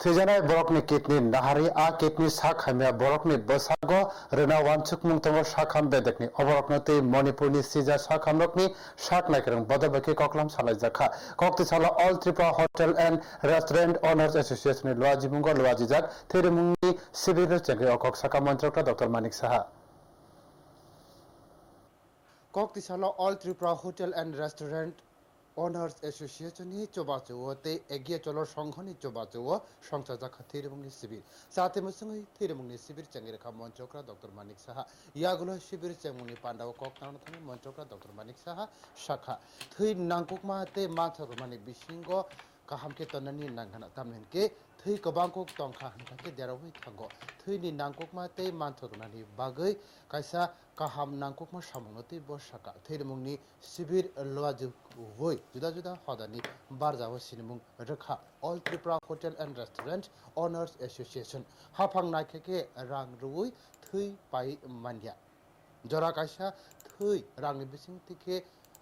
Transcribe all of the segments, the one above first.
थैजानाय borok ni नाहारि nahari a kitni बरकनि hamya borok ni basago rena wanchuk mung मणिपुरनि सिजा ham रकनि ni oborok na te Manipur ni sija sak ham rok ni sak na kerang badabaki koklam salaj jakha kokti sala all tripa hotel and restaurant owners association ni loaji mungo loaji jak there mung ni sibir chakri honours એસોસિએશનની ચોબાચુઓ તે એગીએ ચલો સંઘની ચોબાચુઓ সংসদা ખાતીર મુંગની શિબિર સાથે મુસંગી થીર મુંગની શિબિર ચંગીરખા મંચોકરા doctor માનિક Saha યાગુલો શિબિર ચેમુની પાંડાવ કોકનાણ થમે મંચોકરા doctor માનિક Saha શાખા થઈ નાંકુકમાં તે માથા રૂમાની બિશિંગો કાહમકે તનની નાંગના તામનકે thui kabangkok tongkha hanka ke derawai thango thui ni nangkok ma te manthokna ni bagai kaisa kaham nangkok ma samonoti boshaka thui mung ni sibir lwaju woi juda juda hodani barja ho sinimung rakha all tripura hotel and restaurant owners association hafang na ke ke rang ruwi thui pai manya জরা কাইসা থুই রাংনি বিসিং থেকে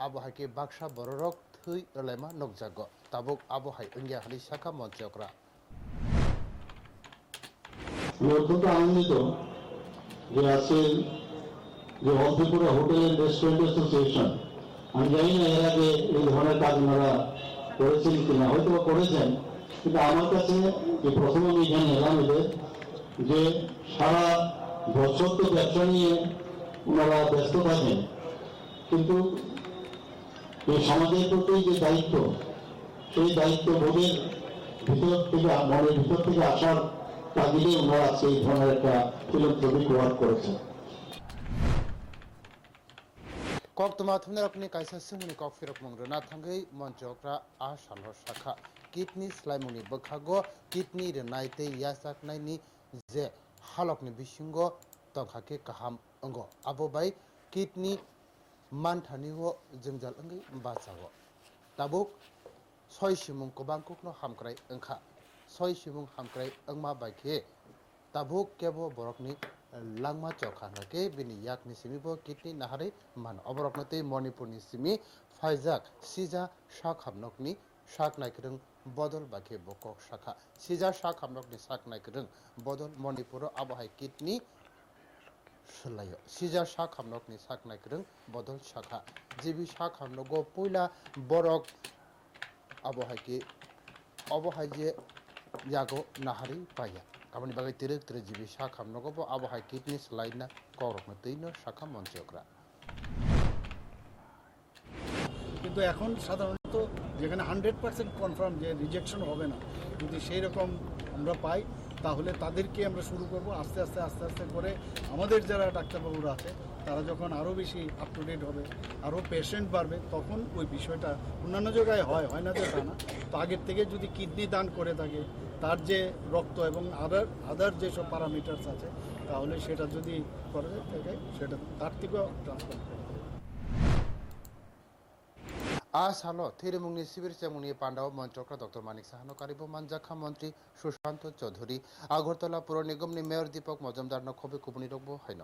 আবহাকে বাক্সা বড় rock থুই রলেমা নকজাগ তাবুক আবহাই India হালি শাখা মঞ্চকরা আমি অত্যন্ত আনন্দিত যে আজকে যে all Tripura hotel and restaurant association আমি জানি না এর আগে এই ধরনের কাজ ওনারা করেছেন কিনা হয়তো করেছেন, কিন্তু আমার কাছে যে প্রথম আমি এখানে এলাম যে সারা বছর তো ব্যবসা নিয়ে ওনারা ব্যস্ত থাকেন, কিন্তু এই সমাজের প্রতি যে দায়িত্ব, সেই দায়িত্ব বোধের ভিতর থেকে, মনের ভিতর থেকে আসার তাগিদে ওনারা আজকে আপনি কাইসাসিমুনি কফিরক মংরনা থাঙ্গই মঞ্চকরা আ সালহ শাখা। কিডনি স্লাইমুনি বখাগো, কিডনি রে ইয়াসাক নাইনি যে হালকনি বিসিঙ্গ তখাকে কাহাম অঙ্গ। আবো বাই, কিডনি মানথানিও অঙ্গি তাবুক ছয় সিমুং হামক্রাই ওংখা soi shimung hamkrai angma ba khe tabuk kebo borokni langma chokhan ke bini yakni simibo kitni nahari man oboroknate manipur ni simi faizak sija shak hamnokni shak naikrung বদল বাকি বকক শাখা সিজা শাক আমরা শাক নাই কেন বদল মণিপুর আবহাই কিডনি সলাই সিজা শাক হামলকনি শাক নাই কেন বদল শাখা জিবি শাক হামলক পয়লা বরক আবহাইকে অবহাই যে yago nahari paya kamani bagai tirek tere jibi shakham nogobo abohai kidney slide na korok na teino shakham মঞ্চকরা কিন্তু এখন সাধারণত যেখানে হান্ড্রেড পার্সেন্ট কনফার্ম যে রিজেকশন হবে না, যদি সেই রকম আমরা পাই, তাহলে তাদেরকে আমরা শুরু করব আস্তে আস্তে আস্তে আস্তে করে আমাদের যারা ডাক্তারবাবুরা আছে, তারা যখন আরও বেশি আপ টু ডেট হবে আরও পেশেন্ট বাড়বে, তখন ওই বিষয়টা অন্যান্য জায়গায় হয় হয় না যে তা না। তো আগের থেকে যদি কিডনি দান করে থাকে, তার যে রক্ত এবং আদার আদার যেসব প্যারামিটার্স আছে, তাহলে সেটা যদি করে থাকে সেটা তার থেকেও ট্রান্সফার করে আ সালো থিরমুংনি শিবির চেমুনি পান্ডাও মন্ত্রকরা ডক্টর মানিক সাহানো, কারিব মানজাখা মন্ত্রী সুশান্ত চৌধুরী, আগরতলা পুর নিগমনি মেয়র দীপক মজুমদার খবে কুবনি রকব হাইন।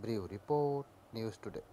Bureau report, news today.